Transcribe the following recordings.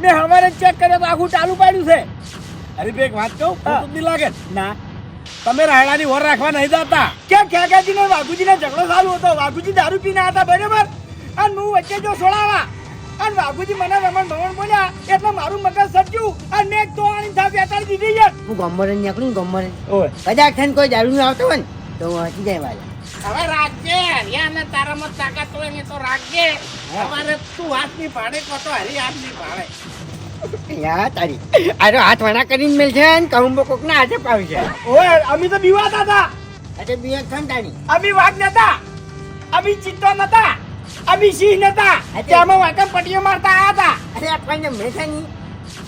મેં હવારે ચેક કર્યો તો આખું ચાલુ પાડ્યું છે. અરે બે એક વાત કહું નહીં લાગે ના? તમે રાયડાની ઓર રાખવા નહીં જતા. ક્યાં ખેગાજી ને વાઘુજી ને ઝઘડો ચાલુ હતો? વાઘુજી દારૂ પીને હતા બરાબર? અને હું વચ્ચે જો છોડાવા અને વાઘુજી મને રમણ ભમણ બોલ્યા એટલે મારું મગજ સચ્યું અને મેં તો આની થાપ બેટાડી દીધી યાર હું ગમરે નીકળું ગમરે. ઓય. કદાચ થઈને કોઈ દારૂ ના આવતો હોય ને તો હું હસી જાય વાલા હવે રાખજે હરિયાને તારામાં તાકાત હોય ને તો રાખજે. તમારે તું હાથની ભાડે કહો તો હરી હાથની ભાડે. યા તારી. આરો હાથ વાણા કરીને મેલ છે ને કહું કોક ના હાથે પાવી છે. ઓય અમે તો બીવાતા હતા અરે બીએ તારી? અમે વાઘ નતા. અમે ચિત્તો નતા. અમે સિંહ નતા. ત્યાંમાં વાંકા પટીઓ મારતા આવ્યા હતા. અરે આપણને મેઠા ની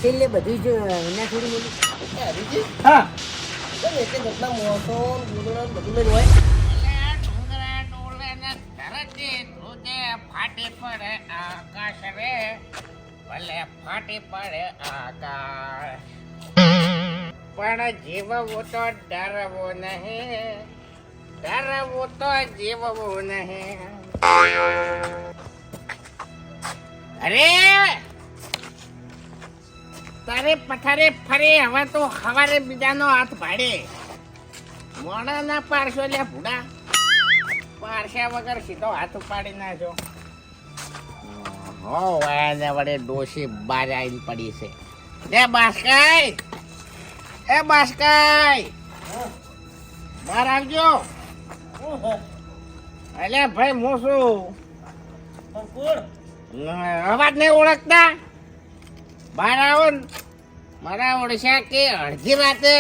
છેલ્લે બધું જ ના થોડું મોટું હા એટલે ડુંગરા ફાટી પડે આકાશ રે, ભલે ફાટી પડે આકાશ. પણ જીવવું તો ડરવું નહીં, ડરવું તો જીવવું નહીં. અરે! તારે પથારે ફરે, હવે તો હવારે બીજાનો હાથ ભાડે. મોડા ના પારશો લે ભૂડા. પારસ્યા વગર સીધો હાથ ઉપાડી નાખો હો, વાયાને વડે ડોશી બાર આવીને પડી છે. એ બાસકાઈ! એ બાસકાઈ! બહાર આવજો. અલે ભાઈ, હું શું અવાજ નહીં ઓળખતા? બહાર આવો મારા ઓડિશા કે અડધી રાતે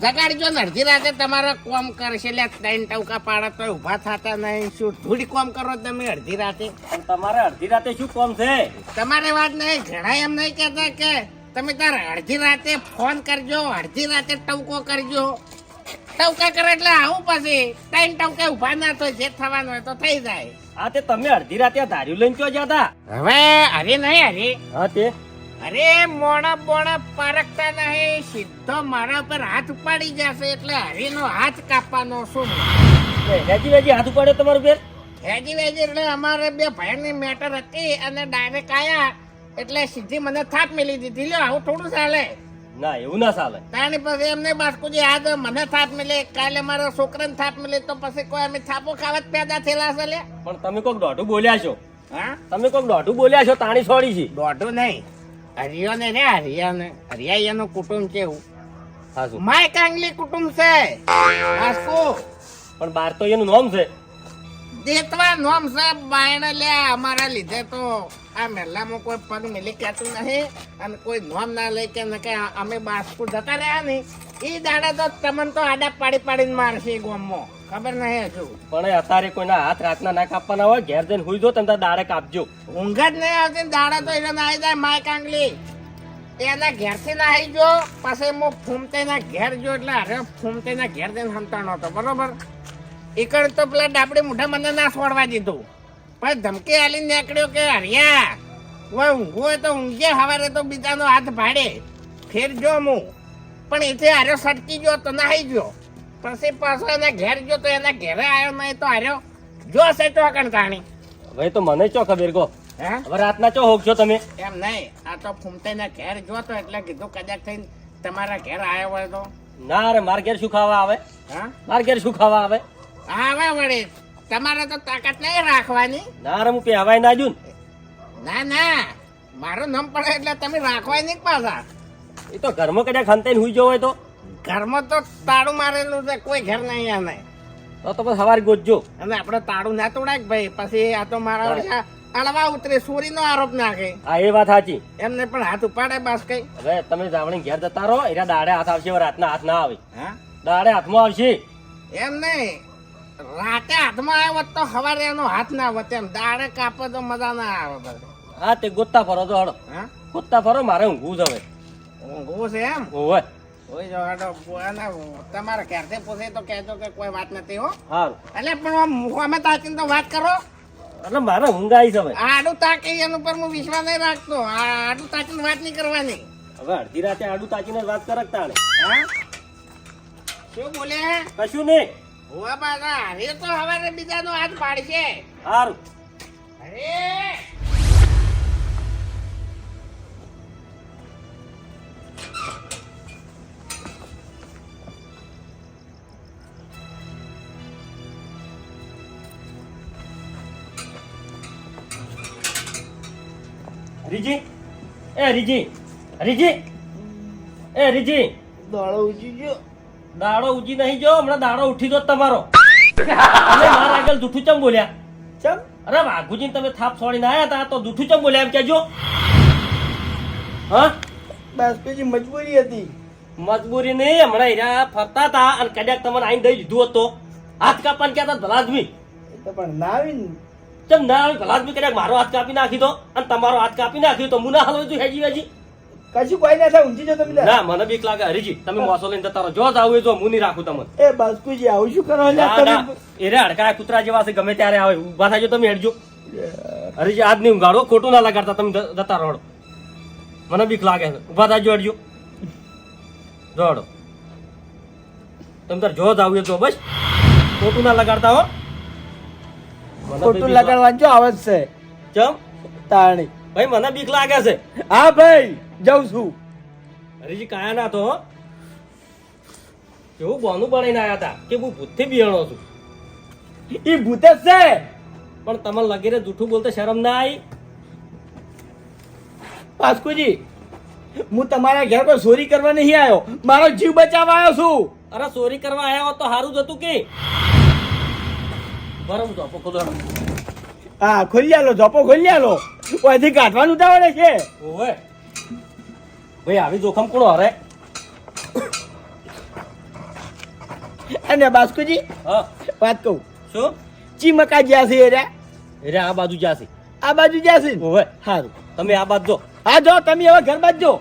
જગાડજો ને અડધી રાતે તમારા કોમ કરશે. એટલે ત્રણ ટવકા પાડા તો ઊભા થતા નહીં. શું થોડી કોમ કરો તમે અડધી રાતે? તમારે અડધી રાતે શું કોમ છે? તમારે વાત નહીં ઘણા એમ નહીં કહેતા કે તમે તાર અડધી રાતે ફોન કરજો અડધી રાતે ટવકો કરજો. ટવકા કરે એટલે આવું પછી ત્રણ ટવકા ઊભા ના તો જે થવાનું હોય તો થઈ જાય. હા તે તમે અડધી રાતે ધાર્યું લઈને ક્યાં જતા? હવે હરી નહીં હરી. હા તે. અરે મોણા બોણા પારખતા નહીં. સીધો મારા પર હાથ ઉપાડી જશે એટલે હરીનો હાથ કાપવાનો શું હેજી વેજી હાથ ઉપાડ્યો તમારું બેન હેજી વેજી એટલે અમારે બે ભાઈની મેટર હતી અને ડાયરેક્ટ આયા એટલે સીધી મને થાપ મેલી દીધી. લ્યો આવું થોડું ચાલે. ના એવું ના ચાલે. તાણી પછી એમને બાસ્કુજી આજ મને થાપ મળે કાલે મારા છોકરાને થાપ મળે તો પછી કોઈ અમે થાપો ખાવા પેદા થયેલા છે લે પણ તમે કોક દોઢું બોલ્યા છો. હા? તમે કોક દોઢું બોલ્યા છો તાણી છોડી છે. દોઢું નહીં. હરિયો ને રે હરિયા ને હરિયાનું કુટુંબ છે એવું. હા શું? માય કાંગલી કુટુંબ છે. બાસ્કુ પણ બાર તો એનું નામ છે. દેતવા નોમ છે બાયણ લે અમારા લીધે તો. આ મહેલામાં કોઈ પગ મિલી કહેતું નહીં અને કોઈ નોમ ના લઈ કે કે અમે બાસ્કુ જતા રહ્યા નહીં એ દાડા તો તમને તો આડા પાડી પાડીને મારશે ગોમમાં. ખબર નહીં હજુ. પણ અત્યારે કોઈના હાથ રાતના ના કાપવાના હોય ઘેર જઈને હુઈ જો તમે દાડે કાપજો. ઊંઘ જ નહીં આવતી ને દાડા તો એને આવી જાય માય કાંગલી એના ઘેરથી ના આવી જો પછી હું ફૂમતેના ઘેર જો એટલે અરે ફૂમતેના ઘેર જઈને હંતાણો હતો બરોબર? ઈકડ તો પેલા ડાબડી મોઢા મને ના છોડવા દીધું. પણ ધમકી આલી નીકળ્યો કે હરિયા હવે ઊંઘવું હોય તો ઊંઘે સવારે તો બીજાનો હાથ ભાડે. ફેર જો હું પણ એથી હાર્યો સટકી ગયો તો નાહી ગયો. પછી પાછો એના ઘેર ગયો તો એના ઘેરે આવ્યો નહીં તો હાર્યો. જો છે ચોકણ તાણી હવે તો મને ચો ખબર ગો. હે? હવે રાતના ચો હોક છો તમે? એમ નહીં. આ તો ફૂમતાઈના ઘેર જોતો એટલે કીધું કદાચ થઈને તમારા ઘેર આવ્યો હોય તો. ના રે માર ઘેર શું ખાવા આવે? હા? માર ઘેર શું ખાવા આવે? આવે વળી તમારે તો તાકાત નહીં રાખવાની. ના રે હું પહેવાય ના જુ ના ના. મારું નામ પડે એટલે તમે રાખવાય નહીં પાછા. એ તો ઘરમાં કદાચ ખંતાઈને હુઈ જવો હોય તો. ઘરમાં તો તાળું મારેલું છે કોઈ ઘર નહીં આને તો તો બસ સવારે ગોતજો. અને આપણે તાળું ના તોડાય ભાઈ? પછી આ તો મારા ઓળખા અળવા ઉતરે ચોરીનો આરોપ નાખે. હા એ વાત સાચી. એમને પણ હાથ ઉપાડે બસ કઈ. હવે તમે જાવણી ઘેર જતા રહો એના દાડે હાથ આવશે રાતના હાથ ના આવે. હા? દાડે હાથમાં આવશે. એમ નહીં. રાતે હાથમાં આવ્યો તો સવારે એનો હાથ ના આવત એમ. દાડે કાપે તો મજા ના આવે હા તે ગોતતા ફરો તો હડો હા? ગોતતા ફરો મારે ઊંઘવું જ હવે. ઊંઘવું છે એમ? હોય ઓય જો હાડો અને તમારા ઘેરથી પૂછે તો કહેજો કે કોઈ વાત નથી હો. સારું એટલે પણ આમ મુખમાં તાકીને તો વાત કરો. એટલે મારે ઊંઘ આવી છે હવે. આડું તાકી એનું પર હું વિશ્વાસ નહીં રાખતો. આ આડું તાકીને વાત નહીં કરવાની. હવે અડધી રાતે આડું તાકીને વાત કરકતા હા? શું બોલે? કશું નહીં. હોવા બાના અરે તો હવારે બીજાનો હાથ અરે! રીજી? એ રીજી રીજી? એ રીજી? દોડો ઉજી દાડો ઉજી નહીં જો હમણાં દાડો ઉઠી જો તમારો. તમે મારા આગળ જૂઠું ચમ બોલ્યા? ચમ? અરે વાઘુજી તમે થાપ છોડીને આવ્યા હતા તો જૂઠું ચમ બોલ્યા એમ કેજો હા? પછી મજબૂરી હતી. મજબૂરી નહીં હમણાં હીરા ફરતા હતા અને કદાચ તમને આઈને દઈ દીધું હતો. હાથ કાપવાનું કહેતા હતા ભલાદમી પણ ના આવી ચમ ના આવે ભલાદમી કદાચ મારો હાથ કાપી નાખી દો. અને તમારો હાથ કાપી નાખ્યો તો મુના હલવું હેજી વેજી. કશું કોઈ ના થાય ઊંચી જો તમે ના મને બીક લાગે. હરીજી તમે મોસો લઈને તારો જો જ આવું જો હું નહીં રાખું તમને. એ બાસ્કુજી આવું શું કરો? એ રે હડકા કૂતરા જેવા છે ગમે ત્યારે આવે. ઊભા થાય તમે હેડજો. હરીજી આજ નહીં ઊંઘાડો. ખોટું ના લગાડતા તમે જતા રહો. મને બીક લાગે છે. ઊભા થાય હેડજો. જો હડો. તમે તાર જો જ આવું તો બસ. ખોટું ના લગાડતા હો. ખોટું લગાડવાનું જો આવે છે. ચમ? તાણી. ભાઈ મને બીક લાગે છે. હા ભાઈ. જાઉં છું. હરીજી કાયા ના તો હો. કેવું બોનું બનાવીને આવ્યા હતા કે હું ભૂતથી બિયાણો છું. એ ભૂત જ છે. પણ તમને લગીરે જૂઠું બોલતા શરમ ના આવી બાસ્કુજી હું તમારા ઘેર કોઈ ચોરી કરવા નહીં આવ્યો મારો જીવ બચાવવા આવ્યો છું. અરે ચોરી કરવા આવ્યા હોત તો સારું જ હતું કે? બરાબર જોપો ખોદો હા ખોલી આલો જોપો ખોલી આલો. ઓયથી કાઢવાનું ઉતાવળે છે. ઓવે. ભાઈ આવી જોખમ કોણ હરે? અને બાસ્કુજી હા. વાત કહું. શું? ચીમકા જ્યાં છે રે રે આ બાજુ જાશે આ બાજુ જ્યાં છે? ઓવે સારું તમે આ બાજુ જો. હા જો તમે હવે ઘર બાજુ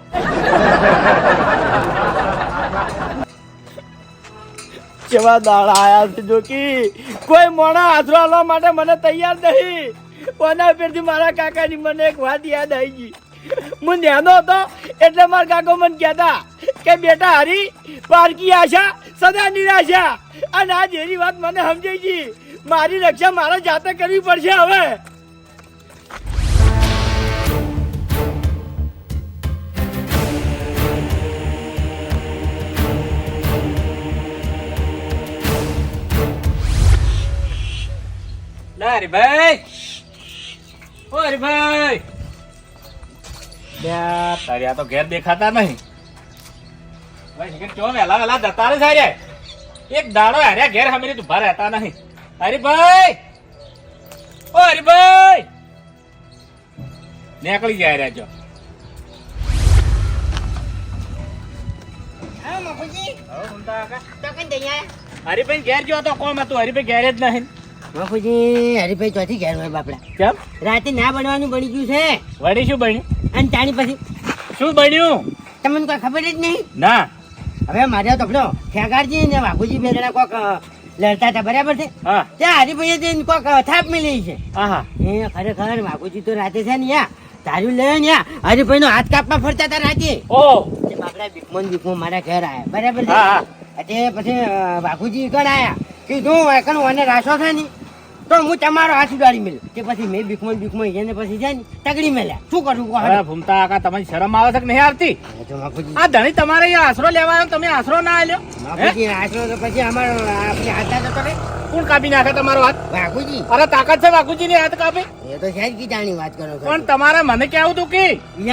કેવા દાડા આયા છે જો કી કોઈ મોણા આશરો આલવા માટે મને તૈયાર નહીં. કોના પેરથી મારા કાકાની મને એક વાત યાદ આવી ગઈ. હું નેનો હતો એટલે મારા કાકો મને કહેતા કે બેટા હરી, પારકી આશા, સદા નિરાશા. અને આ જેવી વાત મને સમજાઈ ગઈ. મારી રક્ષા મારે જાતે કરવી પડશે હવે. ના ભાઈ ઓ હરીભાઈ. તારી આ તો ઘેર દેખાતા નહીં. ભાઈ ચો વહેલા વહેલા જતા રે સારે એક દાડો હાર્યા ઘેર હમીરી તું ભા રહેતા નહીં. હરિભાઈ! ઓ હરીભાઈ! નીકળી જાય રહ્યા છો હરીભાઈ ઘેર જો તો કોમ હતું. હરિભાઈ ઘેર જ નહીં. બાપુજી હરીભાઈ ચોથી ઘેર હોય બાપડા. કેમ? રાતે ના બનવાનું બની ગયું છે. વળી શું બન્યું? અને તાણી પછી? શું બન્યું? તમને કોઈ ખબર જ નહીં? ના. હવે મારે તો પેલો ખેગારજી ને વાઘુજી બે કોક લડતા હતા બરાબર છે? ત્યાં હરીભાઈએ જઈને કોક થાપ મેલી છે. એ ખરેખર બાપુજી તો રાતે છે ને યા તારું લે ને હરિભાઈ નો હાથ કાપવા ફરતા હતા રાતે. ઓ. બાપડા ભીખમન ભીખમન મારા ઘેર આયા બરાબર છે? હા, પછી બાપુજી કણ આયા. કીધું વાકણ મને રાસો થાય ને. તો હું તમારો હાથ ઉડાડી મેલ તે પછી મેં ભીખમન ભીખમન એને પછી જાય ને તગડી મેલ્યા. શું કરું કહો અરે ભૂમતા આકા તમારી શરમ આવે છે કે નહીં આવતી? આ ધણી તમારે અહીંયા આશરો લેવા આવ્યો તમે આશરો ના આલ્યો? આશરો તો પછી અમારો આપણે હાથ તો કરે. કોણ કાપી નાખે તમારો હાથ? વાઘુજી. અરે તાકાત છે બાકુજી ની હાથ કાપે. એ તો સાહેબ કીધાની વાત કરો પણ તમારે મને કેવું તું કે?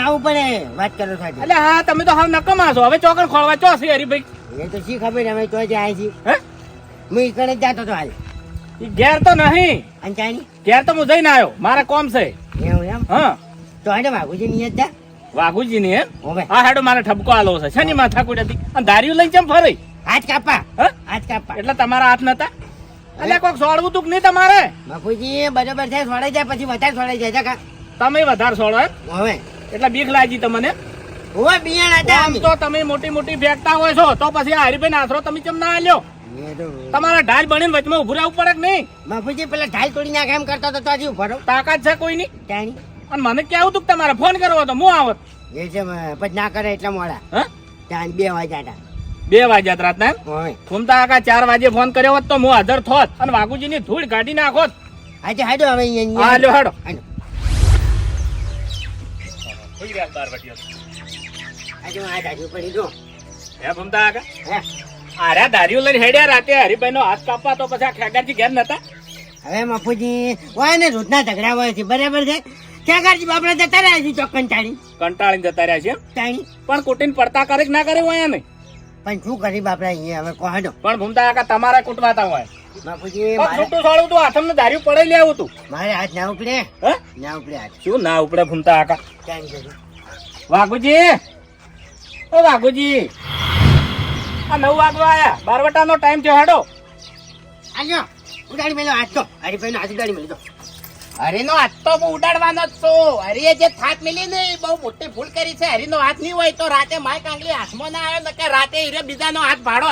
આવું ઉપર વાત કરો છો એટલે હા તમે તો હાવ નકમા છો હવે ચોકડ ખોળવા ચો છે હરીભાઈ? એ તો શી ખબર અમે તો જાય છે હે? હું ઈકડે જ જાતો તો હાલ. ઈ ઘેર તો નહીં. અંચાણી ચાણી ઘેર તો હું જઈને આવ્યો. મારે કોમ છે. એવું એમ? હા. તો હાડે વાઘુજી ની જા વાઘુજી ની એમ? આ હેડો મારે ઠપકો આલો છે. શની માથા કુડી હતી? અને દારીયું લઈ ચમ ફરી? હાથ કાપા હા? હાથ કાપા એટલે તમારા હાથ નતા? એટલે કોક સોડવું તું કે નહીં તમારે? બાપુજી બરોબર છે સોળાઈ જાય પછી વધારે સોડાઈ જાય કા. તમે વધારે સોડો એમ? હવે એટલે બીક લાગી તમને? ઓવે બિયાણ આમ તો તમે મોટી મોટી ફેંકતા હોય છો તો પછી હરીભાઈ આશરો તમે કેમ ના આલ્યો? તમારા ઢાલ બનીને વચમાં ઉભું રહેવું પડે કે નહીં? બાપુજી પેલા ઢાલ તોડી નાખે એમ કરતા તો હજી ઊભો તાકાત છે કોઈની? ચાણી અને મને કેવું તું કે તમારે ફોન કરવો તો હું આવત એ છે પછી ના કરે એટલે મોડા. હા? ચાણ બે વાગ્યા હતા. બે વાગ્યા રાતના ઘૂમતા કાકા ચાર વાગે ફોન કર્યો હોત તો હું હાજર થોત. અને વાઘુજી ની ધૂળ કાઢી નાખોત આજે હાડો હવે અહીંયા હાલો હાડો આજે હું આ પડી જો હે ઘૂમતા કાકા હે. આર્યા દારીઓ લઈને હેડ્યા રાતે હરિભાઈ નો હાથ કાપવા તો પછી આ ખેગારજી ઘેર નતા? હવે મફુજી હોય ને રોજના ઝઘડા હોય છે બરાબર છે? ખેગારજી બાપડા જતા રહ્યા છે ચોક્કન ચાણી કંટાળીને જતા રહ્યા છે? ચાણી પણ કુટીન પડતા કરે કે ના કરે હોય નહીં પણ શું કરી બાપડા અહીંયા? હવે કોહાડો. પણ ભૂમતા કાકા તમારા કુટવાતા હોય. બાપુજી છૂટું સાળું તું હાથમાં ધાર્યું પડે તું. મારે હાથ ના ઉપડે? હે? ના ઉપડે હાથ. શું ના ઉપડે ભૂમતા કાકા? વાઘુજી! ઓ વાઘુજી! આ નવ વાગવા આયા. બારવટાનો ટાઈમ થયો હાડો. આજો ઉડાડી મેલો હાથ તો. હરીભાઈ નો હાથ ઉડાડી મેલો તો હરીનો હાથ તો હું ઉડાડવાનો જ છું. હરીએ જે થાક મિલી ને બહુ મોટી ભૂલ કરી છે. હરીનો હાથ નહીં હોય તો રાતે માય કાંગલી હાથમાં ના આવ્યો નકે રાતે હીરે બીજાનો હાથ ભાડો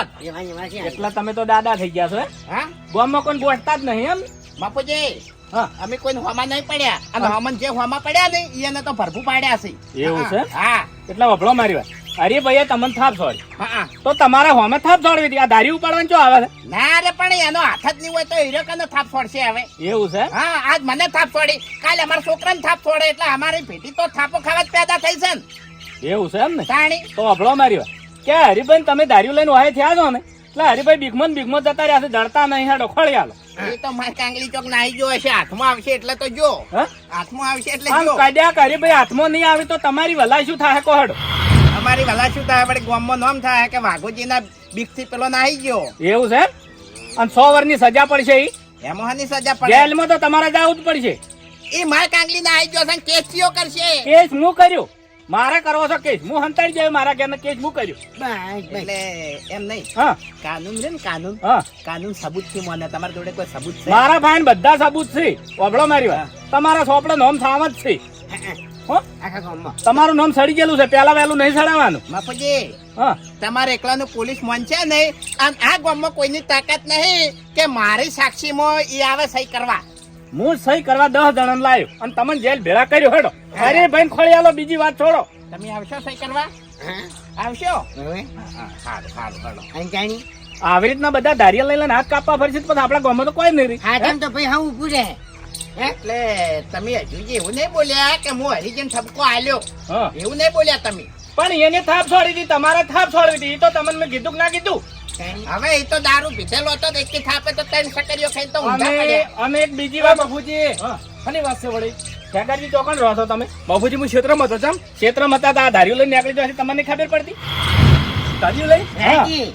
એટલા તમે તો દાદા થઈ ગયા છો હે? હા? ગોમાં કોઈ બોસતા જ નહીં એમ? બાપુજી હા. અમે કોઈ હોમાં નહીં પડ્યા. અને હોમન જે હોમાં પડ્યા નહીં એને તો ભરભું પાડ્યા છે. એવું છે? હા. એટલા વભળો મારી વાત. અરે ભાઈ તમને થાપ છોડ તો તમારા હોમે થાપ છોડવી હતી. આ ધારી ઉપાડવાનું ચો આવે ના રે પણ એનો હાથ જ નહીં હોય તો હીરો કનો થાપ છોડશે હવે. એવું છે? હા આજ મને થાપ છોડી કાલે અમારા છોકરાને થાપ છોડે એટલે અમારી ભેટી તો થાપો ખાવા જ પેદા થઈ છે ને. એવું છે એમ ને? તાણી. તો અભળો મારી વાત. કે હરિભાઈ તમે ધાર્યું લઈને વાય થયા છો ને? એટલે હરિભાઈ બીકમન બીકમન જતા રહ્યા છે જડતા નહીં હા ખળી આલો એ તો મારી કાંગલી ચોક નાઈ જો હશે હાથમાં આવશે એટલે તો જો. હાથમાં આવશે એટલે જો. કાઢ્યા કરી ભાઈ હાથમાં નહીં આવે તો તમારી વલાઈ શું થાય કહો અમારી વલા શું થાય? આપણે ગામમાં નામ થાય કે વાઘોજીના બીકથી પેલો નાહી ગયો. એવું છે? એમ? અને સો વર્ષની સજા પડશે ઈ? એમાં સજા પડે. જેલમાં તો તમારે જવું જ પડશે. એ માર કાંગલી નાહી ગયો છે કેસીઓ કરશે? કેસ હું કર્યું? મારે કરવો છો કેસ. હું હંતાડી જાય મારા ઘેર કેસ હું કર્યો? એટલે એમ નહીં. હા. કાનૂન છે ને કાનૂન. હા. કાનૂન સબૂતથી મને. તમારે જોડે કોઈ સબૂત છે? મારા ભાઈ બધા સબૂત છે. ઓબળો મારી વાત. તમારા સોપડે નોમ થામ જ છે. આખા ગામમાં. તમારું નામ સડી ગયેલું છે. પેલા વહેલું નહીં સડાવવાનું. બાપુજી હા. તમારે એકલાનું પોલીસ મન છે નહીં અને આ ગામમાં કોઈની તાકાત નહીં કે મારી સાક્ષીમાં ઈ આવે સહી કરવા. હું સહી કરવા દસ જણા લાવ્યો અને તમને જેલ ભેળા કર્યો હેડો. અરે ભાઈ ખોળી આલો બીજી વાત છોડો. તમે આવશો સહી કરવા? હા. આવશો? સારું સારું હેડો આવી રીતના બધા ધારિયા લઈ લઈને હાથ કાપવા ફરશે પછી આપણા ગામમાં તો કોઈ નહીં હા તો ભાઈ હા ઉભું રહે. એટલે તમે હજુ એવું નહીં બોલ્યા કે હું હરિજન ઠપકો આલ્યો. એવું નહીં બોલ્યા તમે. પણ એને થાપ છોડી હતી તમારે થાપ છોડી હતી તો તમને મેં કીધું કે ના કીધું. હવે એ તો દારૂ પીધેલો હતો એકી થાપે તો ત્રણ સકરીઓ ખાઈ તો અમે અમે એક બીજી વાત બાપુજી ખાલી વાત છે વળી. ઠેકાજી ચોકણ રહો છો તમે? બાપુજી હું ક્ષેત્રમાં હતો ચમ ક્ષેત્રમાં હતા તો આ ધાર્યું લઈને નીકળી જશે તમને ખબર પડતી? ધાર્યું લઈ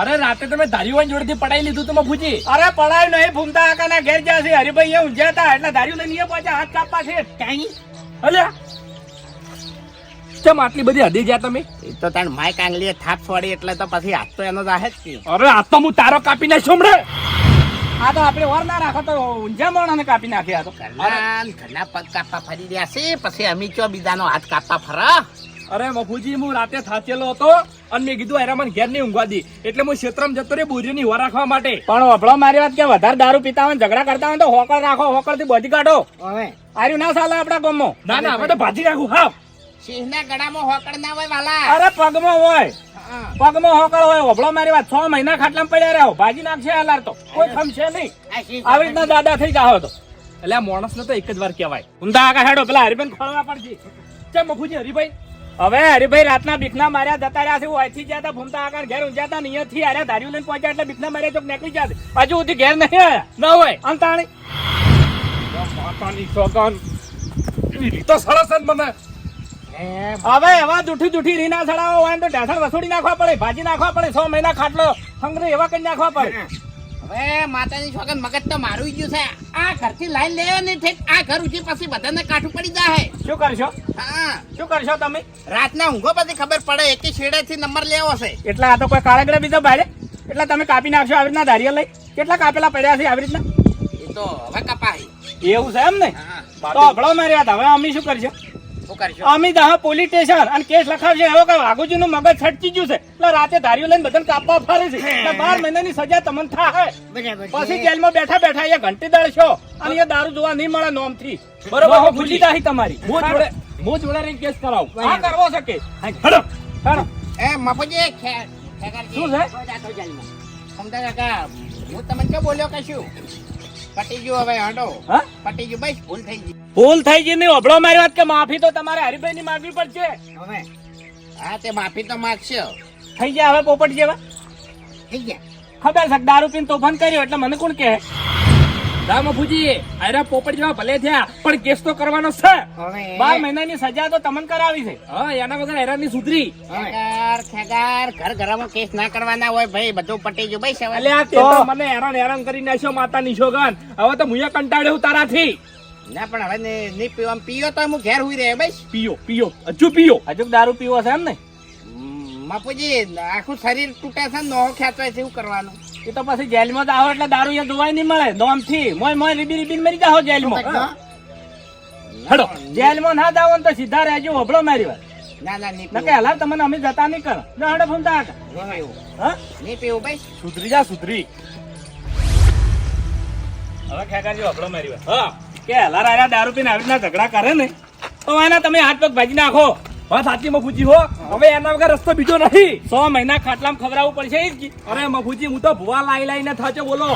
અરે રાતે તમે ધાર્યું જોડેથી પડાઈ લીધું તમે ભૂજી અરે પડાયું નહીં ભૂમતા આકાના ઘેર જ્યાં છે હરિભાઈ એ ઊંઝ્યા હતા એટલે ધાર્યું લઈને પહોંચ્યા હાથ કાપવા છે. ચાણી અલ્યા. કેમ આટલી બધી હદી જ્યાં તમે? એ તો તાર માય કાંગલીએ થાપ છોડી એટલે તો પછી હાથ તો એનો જાહે જ કે અરે આ તો હું તારો કાપી નાખ્યો હમણાં. આ તો આપણે વર ના રાખો તો ઊંઝા મોણાને કાપી નાખ્યા તો. ઘરના ઘરના પગ કાપવા ફરી રહ્યા છે પછી અમી ચો બીજાનો હાથ કાપવા ફરા? અરે મફુજી હું રાતે થાચેલો હતો અને મેં કીધું અરે મને ઘેર નહીં ઊંઘવા દી. એટલે હું ક્ષેત્રમાં જતો રે બોરીની ની રાખવા માટે. પણ વફળો મારી વાત કે વધારે દારૂ પીતા હોય ને ઝઘડા કરતા હોય તો હોકળ રાખો હોકળથી બધી કાઢો. હવે? આર્યું ના ચાલે આપડા ગમો ના ના હવે તો ભાજી રાખું હા. સિંહના ગળામાં હોકળ ના હોય વાલા. અરે પગમાં હોય. પગમાં હોકળ હોય. વફળો મારી વાત. છ મહિના ખાટલામાં પડ્યા રહ્યો ભાજી નાખશે હાલાર તો. કોઈ ખમશે નહીં. આવી રીતના દાદા થઈ જાઓ તો. એટલે આ માણસને તો એક જ વાર કહેવાય. ઊંધા આગા હેડો પેલા હરિભાઈ ખોલવા પડશે. ચમ મફુજી હરીભાઈ. હવે હરિભાઈ રાતના બીખના માર્યા જતા રહ્યા છે અહીંથી જ્યાં હતા ભૂમતા આગળ ઘેર ઊંઝા હતા ને અહીંયાથી આર્યા ધાર્યું લઈને પહોંચ્યા એટલે બીખના માર્યા ચોક નીકળી જશે હજુ સુધી ઘેર નહીં આવ્યા. ના હોય. અંતાણી. માતાની સોગન તો સરસ જ મને. હવે એવા જૂઠી જૂઠી રીના સડાવો હોય ને તો ઢેસણ વસૂડી નાખવા પડે ભાજી નાખવા પડે છ મહિના ખાટલો સંગ્રહ એવા કઈ નાખવા પડે. હવે માતાની છોકન મગજ તો મારું ગયું છે. આ ઘરથી લાઈન લેવો ને ઠેક આ ઘર ઉઠી પછી બધાને કાઠું પડી જાય શું કરશો? હા. શું કરશો તમે? રાતના ઊંઘો પછી ખબર પડે. એક છેડેથી નંબર લેવો છે. એટલે આ તો કોઈ કાળગડા બીજો ભાડે એટલે તમે કાપી નાખશો આવી રીતના ધારિયા લઈ? કેટલા કાપેલા પડ્યા છે આવી રીતના? એ તો હવે કપાય. એવું છે એમ ને? તો અભળો માર્યા હવે અમે શું કરશો? અમે દા પોલીસ સ્ટેશન અને કેસ લખાવશે. હવે કઈ વાઘુજી નું મગજ છટકી ગયું છે. એટલે રાતે ધારીઓ લઈને બધાને કાપવા ફરે છે. એટલે બાર મહિનાની સજા તમને થાય. પછી જેલમાં બેઠા બેઠા અહીંયા ઘંટી દળશો. અને એ દારૂ જોવા નહીં મળે નોમથી બરોબર, હું ભૂલી દાહી તમારી. હું જોડે હું. જોડે રહી કેસ કરાવું. આ કરવો છે કેસ. હેડો. હેડો. એ મફુજી શું છે. સમજા કાકા હું તમને કે બોલ્યો કશું પટી ગયું હવે હટો હા? પટી ગયું બસ ભૂલ થઈ ગઈ. ભૂલ થઈ ગઈ નહીં ઓભળો મારી વાત કે માફી તો તમારે હરિભાઈ ની માંગવી પડશે. હવે હા તે માફી તો માગશે. થઈ ગયા હવે પોપટ જેવા? થઈ ગયા. ખબર છે દારૂ પીને તોફાન કર્યો એટલે મને કોણ કહે? રામ બાપુજી આયરા પોપટ જેવા ભલે થયા પણ કેસ તો કરવાનો છે. બાર મહિનાની સજા તો તમને કરાવી છે. હા એના વગર હેરાનની સુધરી. ખેગાર ઘર ઘરમાં કેસ ના કરવાના હોય ભાઈ બધું પટી ગયું. ભાઈ સવાલ અલ્યા તો મને હેરાન હેરાન કરી નાખ્યો માતા નિશોગન હવે તો મુયા કંટાળ્યો તારાથી. ના પણ હવે ને- નહીં પીવા પીયો તો હું ઘેર હુઈ રહે ભાઈ પીયો પીયો હજુ પીયો. હજુ દારૂ પીવો છે એમ ને? બાપુજી આખું શરીર તૂટે છે ને નોહો ખેંચવાય છે એવું કરવાનું. એ તો પછી જેલમાં જ એટલે દારૂ અહીંયા જોવાય નહીં મળે. દોમથી મોય મોય રીબી રીબી મરી જાઓ જેલમાં. હડો જેલમાં ના જાવ તો સીધા રહેજો હોભળો મારી વાત. ના ના નહીં નકે તમને અમે જતા નહીં કરો. જો હડો ફોન તા. હા? નહીં પીવું ભાઈ સુધરી જા સુધરી. હવે ખેકાજી હોભળો મારી વાત. હા. કે હલા રાજા દારૂ પીને આવી ઝઘડા કરે ને? તો એના તમે હાથ પગ ભાજી નાખો. વાત સાચી મફુજી હો. હવે એના વગર રસ્તો બીજો નથી. સો મહિના ખાટલામાં ખવડાવવું પડશે. અરે મફુજી હું તો ભુવા લાઈ લાઈને થાચો બોલો.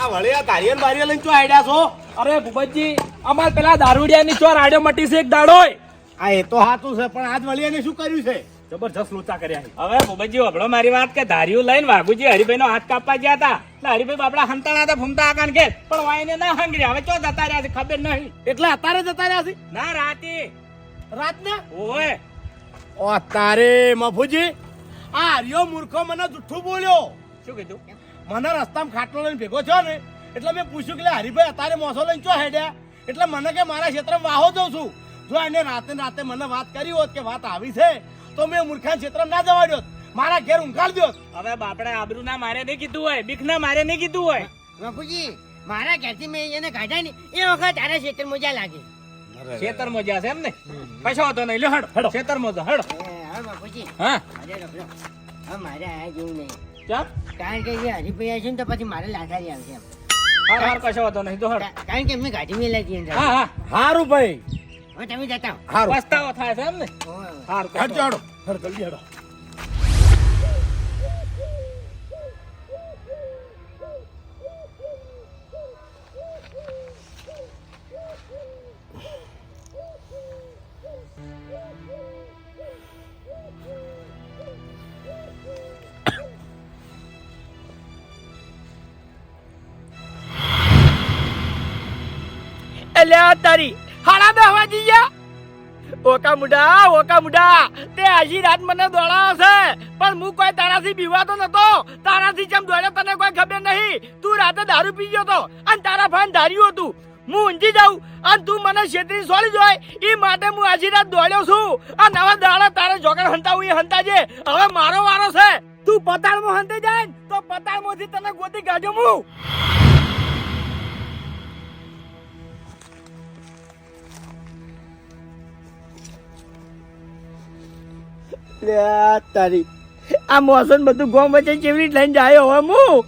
આ વળિયા તારીયન બારીયન લઈને ચો આડ્યા છો? અરે ભૂપતજી અમાર પેલા દારૂડિયાની ચો રાડ્યો મટી છે એક દાડોય. આ એ તો સાચું છે પણ આજ વળિયાને શું કર્યું છે? જબરજસ્ત લોચા કર્યા છે. હવે ભૂપતજી હોભળો મારી વાત કે ધાર્યું લઈને વાઘુજી હરિભાઈ નો હાથ કાપવા ગયા હતા. એટલે હરિભાઈ બાપડા હંતાણા હતા ફૂમતા આકાન કે પણ વાઈને ના હંગરી હવે ચો જતા રહ્યા છે ખબર નહીં. એટલે અત્યારે જતા રહ્યા છે? ના રાતે. રાતના? ઓય ઓ તારે મફુજી આ હરિયો મૂર્ખો મને જુઠ્ઠું બોલ્યો. શું કીધું? મને રસ્તામાં ખાટલો લઈને ભેગો છો ને એટલે મેં પૂછ્યું કે હરિભાઈ હરીભાઈ અત્યારે મોસો લઈને ચો હેડ્યા? એટલે મને કે મારા ક્ષેત્રમાં વાહો જઉં છું. જો એને રાતે રાતે મને વાત કરી હોત કે વાત આવી છે તો મેં મૂર્ખાન ક્ષેત્ર ના જવા દો મારા ઘેર ઊંઘાડ દો હવે બાપડે આબરૂ ના મારે નહીં કીધું હોય બીક ના મારે નહીં કીધું હોય. બાપુજી મારા ઘરથી મેં એને કાઢ્યા ને એ વખત તારા ક્ષેત્ર મજા લાગે. ક્ષેત્ર મજા જ્યાં છે એમ ને પૈસા હતો નહીં. લ્યો હડ હડો. ખેતરમાં તો હા? મારે આયા જેવું નહીં. ચાલ કારણ કે જે હરીભાઈ ને તો પછી મારે લાઠારી આવશે એમ. હાર હાર કશો હતો નહીં. તો હડો. કારણ કે એમને ગાડી મેલા હતી હા હા. હારું ભાઈ. હવે તમે જતા પસ્તાવો થાય છે એમ ને. હાર હેડ. ચાડો હેડ જલ્દી હેડો અલ્યા તારી હાડા દસ વાગી ગયા ઓકા મુડા ઓકા મુડા. તે આજી રાત મને દોડાવો છે. પણ હું કોઈ તારાથી બીવાતો નતો. તારાથી જેમ દોડ્યો તને કોઈ ખબર નહીં. તું રાતે દારૂ પી ગયો તો. અને તારા ફાન ધાર્યું હતું. હું ઊંઘી જાઉં. અને તું મને છેતરી સોળી જોય. એ માટે હું આજી રાત દોડ્યો છું. અને નવા દાડા તારે જોગર હંતાવું એ હંતાજે. હવે મારો વારો છે. તું પતાળમાં હંતે જાય તો પતાળમાંથી તને ગોતી કાઢ્યો હું. લે, તારી. આ મોસમ બધું ગોમ વચ્ચે કેવી લઈને જાય હવે હું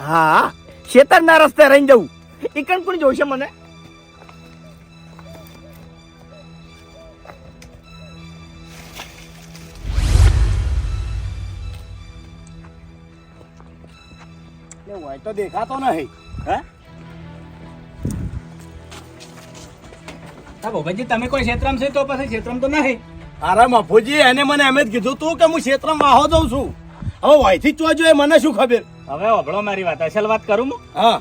હા, શેતરના રસ્તે રહીને જવું એકણ પણ જોશે મને? હોય તો દેખાતો નહીં હા, ભોગતજી, તમે કોઈ ક્ષેત્રમાં છે તો પછી ક્ષેત્રમાં તો નહીં. અરે મફુજી એને મને એમ જ કીધું તું કે હું ક્ષેત્રમાં વાહો જઉં છું. હવે વયથી ચોજો એ મને શું ખબર? હવે હોભળો મારી વાત. અસલ વાત કરું હું? હા.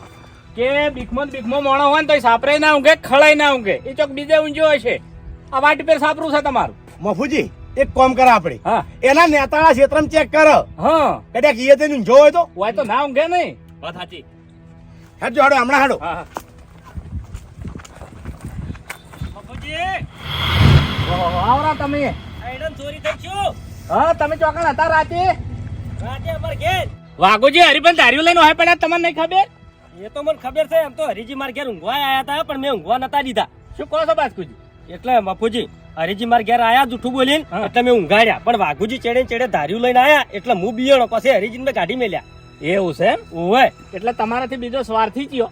કે બીકમો બીકમો મોણો હોય ને તો સાપરે ના ઊંઘે ખળાઈ ના ઊંઘે. એ ચોક બીજે ઊંઘ્યો હશે આ વાટ પર સાપરું છે તમારું. મફુજી એક કામ કર આપણે હા. એના નેતાળા ક્ષેત્રમાં ચેક કર. હા. કદાચ ઈએ તેને ઊંઘ્યો હોય તો. હોય તો ના ઊંઘે નહીં. વાત સાચી. હેડજો હાડો હમણાં હાડો. હા હા. આવરા તમે. ચોરી થઈ છું. હા તમે ચોકણ હતા રાતે? રાતે અમાર ઘેર. વાઘોજી હરિભાઈ ધાર્યું લઈને હોય પડ્યા તમને નહીં ખબર? એ તો મને ખબર છે એમ તો હરીજી માર ઘેર ઊંઘવા આયા હતા પણ મેં ઊંઘવા નતા દીધા. શું કહો છો બાસ્કુજી એટલે બાપુજી હરીજી માર ઘેર આયા જૂઠું બોલીને. એટલે મેં ઊંઘાડ્યા. પણ વાઘુજી ચેડે ચેડે ધાર્યું લઈને આયા એટલે હું બિયણો પછી હરીજી મેં કાઢી મેલ્યા. એવું છે એમ? ઓવે. એટલે તમારાથી બીજો સ્વાર્થી થયો.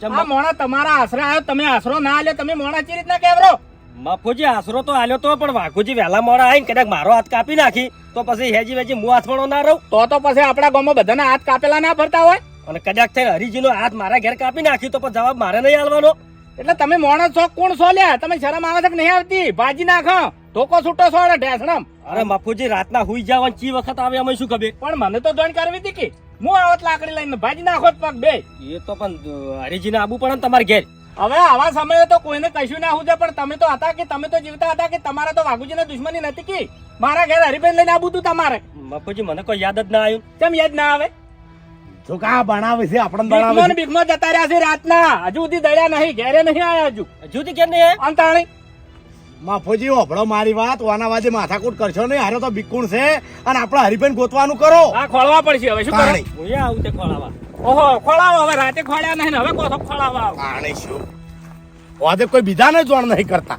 ચમ આ મોણા તમારા આશરે આવ્યો તમે આશરો ના લે તમે મોણા ચી રીતના કેવરો? મફુજી આશરો તો આલ્યો તો પણ વાઘુજી વહેલા મોડા આવીને કદાચ મારો હાથ કાપી નાખી તો પછી હેજી વેજી હું હાથમણો ના રહું? તો તો પછી આપણા ગામમાં બધાના હાથ કાપેલા ના ફરતા હોય? અને કદાચ થઈને હરીજીનો હાથ મારા ઘેર કાપી નાખી તો પછી જવાબ મારે નહીં આલવાનો. એટલે તમે મોણસ છો કોણ છો લ્યા? તમે શરમ આવે છે કે નહીં આવતી? ભાજી નાખો ધોકો છૂટો છો ઢેસણમ. અરે મફુજી રાતના હુઈ જાવ ચી વખત આવે અમે શું ખબર? પણ મને તો જોઈન કરવી હતી કે? હું આવત લાકડી લઈને ભાજી નાખો પગ બે. એ તો પણ હરીજીને આબુ પડે ને તમારે ઘેર. હવે આવા સમયે તો કોઈને કશું ના હુજે પણ તમે તો હતા કે તમે તો જીવતા હતા કે તમારા તો વાઘુજીને દુશ્મની નથી કે? મારા ઘેર હરિભાઈ લઈને આવું તું તમારે. બાપુજી મને કોઈ યાદ જ ના આવ્યું. કેમ યાદ ના આવે? તો કા બનાવે છે આપણને બનાવે છે. બીકમો જતા રહ્યા છે રાતના. હજુ સુધી દળ્યા નહીં ઘેરે નહીં આયા હજુ. હજુ સુધી કેમ નહીં? અંતાણી. માફોજી હોભળો મારી વાત વાના વાજે માથાકૂટ કરશો નહીં હારે તો બિકુણ છે. અને આપણે હરિભાઈ ગોતવાનું કરો. આ ખોળવા પડશે. હવે શું કરો? હું આવું તે ખોળાવા. ઓહો ખોળાવો હવે રાતે ખોળ્યા નહીં હવે કોસો ખોળાવો. પાણી શું? વાદે કોઈ બીજાને જોણ નહીં કરતા.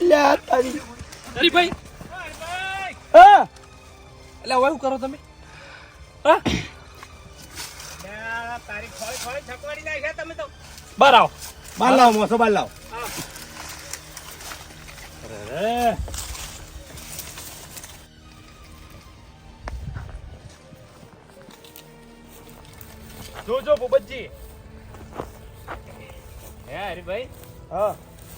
લ્યા તારી હા? એટલે હવે શું કરો તમે? હા? તારી બહાર આવો. બાર લાવો મોસો બાર લાવો. અરે. જોજો ભૂપતજી. હે હરીભાઈ હા.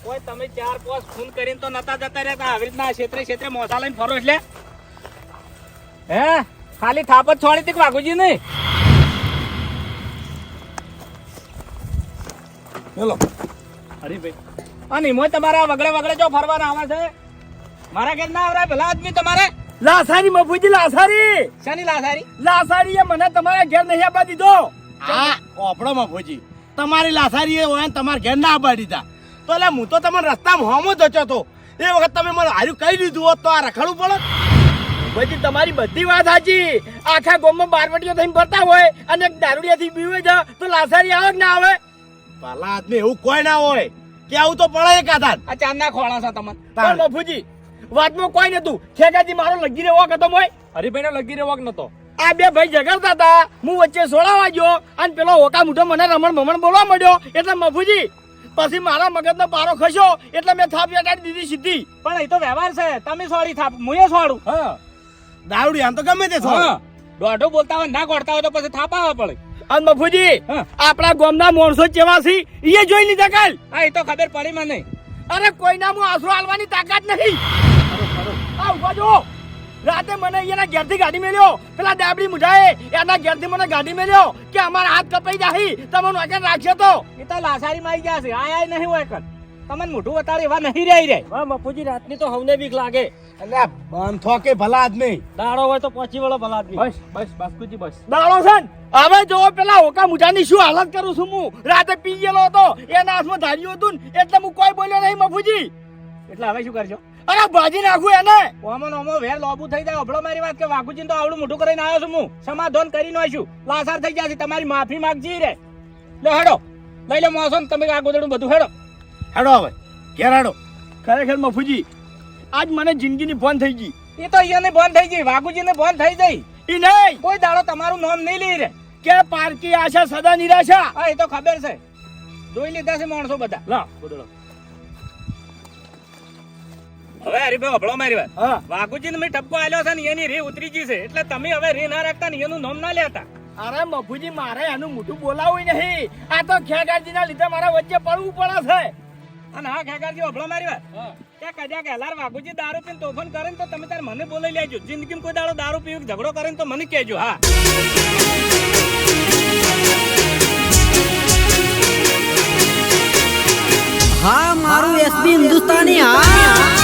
કોઈ તમે ચાર પાંચ ફોન કરીને તો નતા જતા રહેતા આવી રીતના ક્ષેત્રે ક્ષેત્રે મોસા લઈને ફરો એટલે. હે? ખાલી થાપ જ છોડી હતી વાઘુજી નહીં બોલો હરીભાઈ. અને મોય તમારા વગડે વગડે જો ફરવાના આવે છે. મારા ઘેર ના આવરા ભલા આદમી તમારે? લાસારી મફુજી લાસારી. શાની લાસારી? લાસારી એ મને તમારા ઘેર નહીં આપવા દીધો. હા ઓપડો મફુજી તમારી લાસારી એ હોય ને તમારા ઘેર ના આપવા દીધા. તો એટલે હું તો તમને રસ્તામાં હોમો જ જતો તો. એ વખત તમે મને હાર્યું કહી દીધું હોત તો આ રખડવું પડે. પછી તમારી બધી વાત સાચી. આખા ગોમમાં બારવટીઓ થઈને ફરતા હોય અને દારૂડિયાથી પીવે છે તો લાસારી આવે કે ના આવે? ભલા આદમી એવું કોઈ ના હોય. કે આવું તો પડે એક આધાર આ ચાંદના ખોળા છે તમને. પણ મફુજી વાતમાં કોઈ નતું. ઠેકાજી મારો લગી રહ્યો હતો મોય. હરિભાઈ નો લગી રહ્યો નતો. આ બે ભાઈ ઝઘડતા હતા. હું વચ્ચે સોળા ગયો અને પેલો હોકા મુઠો મને રમણ ભમણ બોલવા મળ્યો એટલે મફુજી પછી મારા મગજનો પારો ખસ્યો. એટલે મેં થાપ બેટાડી દીધી સીધી. પણ એ તો વ્યવહાર છે. તમે સોરી થાપ હું એ સોડું હા. દારૂડી આમ તો ગમે તે હા. દોઢું બોલતા હોય ના ગોળતા હોય તો પછી થાપાવા પડે. અને મફુજી આપણા ગામના માણસો કેવા છે એ જોઈ લીધા કાલ. હા એ તો ખબર પડી મને. અરે કોઈના હું આંસુ હાલવાની તાકાત નહીં આ ઊભા જો રાતે મને એના ઘેરથી ગાડી મેલ્યો. પેલા દાબડી મુઢાએ એના ઘેરથી મને ગાડી મેલ્યો કે અમારા હાથ કપાઈ જાહી. તમને વાગે રાખશે તો. એ તો લાસારી માં આવી ગયા છે. આયા નહીં હોય તમને મોઢું વતાડે એવા નહીં રહી રે. હા મફુજી રાતની તો હવને બીક લાગે. એટલે થો કે ભલા આદમી. દાડો હોય તો પહોંચી વળો ભલા આદમી. બસ બસ બાસ્કુજી બસ. દાડો છે હવે જો પેલા ઓકા મુજાની શું હાલત કરું છું હું. રાતે પી ગયેલો હતો એના હાથમાં ધાર્યું હતું ને એટલે હું કોઈ બોલ્યો નહીં મફુજી એટલે હવે શું કરજો? અરે ભાજી નાખું એને. ઓમો ઓમો વેર લોબુ થઈ જાય અભળો મારી વાત કે વાઘુજી તો આવડું મોટું કરીને આવ્યો છું હું. સમાધાન કરીને આવીશું લાસાર થઈ ગયા છે તમારી માફી માંગજી રે. લે હેડો. લઈ લે મોસો તમે આ ગોદડું બધું હેડો. હેડો હવે ઘેર હેડો. ખરેખર મફુજી આજ મને જિંદગીની ફોન થઈ ગઈ. એ તો અહીંયાને બંધ થઈ ગઈ વાઘુજી ને બંધ થઈ જઈ ઈ નહીં! કોઈ દાડો તમારું નામ નહીં લઈ રે. કે પારકી આશા સદા નિરાશા? હા એ તો ખબર છે. જોઈ લીધા છે માણસો બધા. લા. ગોદડો હવે હરીભાઈ અભળો મારી વાત. હા. વાઘુજી ને મેં ટપકો આલ્યો છે ને એની રી ઉતરી ગઈ છે. એટલે તમે હવે રી ના રાખતા ને એનું નામ ના લેતા. અરે મફુજી મારે એનું મોઢું બોલાવું નહીં. આ તો ખેગાજી ના લીધે મારા વચ્ચે પડવું પડે છે. અને હા ખેગારજી અભળો મારી વાત. કે કદાચ હેલાર વાઘુજી દારૂ પીને તોફાન કરે ને તો તમે તાર મને બોલાઈ લેજો. જિંદગીમાં કોઈ દાડો દારૂ પીવું ઝઘડો કરે ને તો મને કહેજો હા. હા મારું એસબી હિન્દુસ્તાની હા.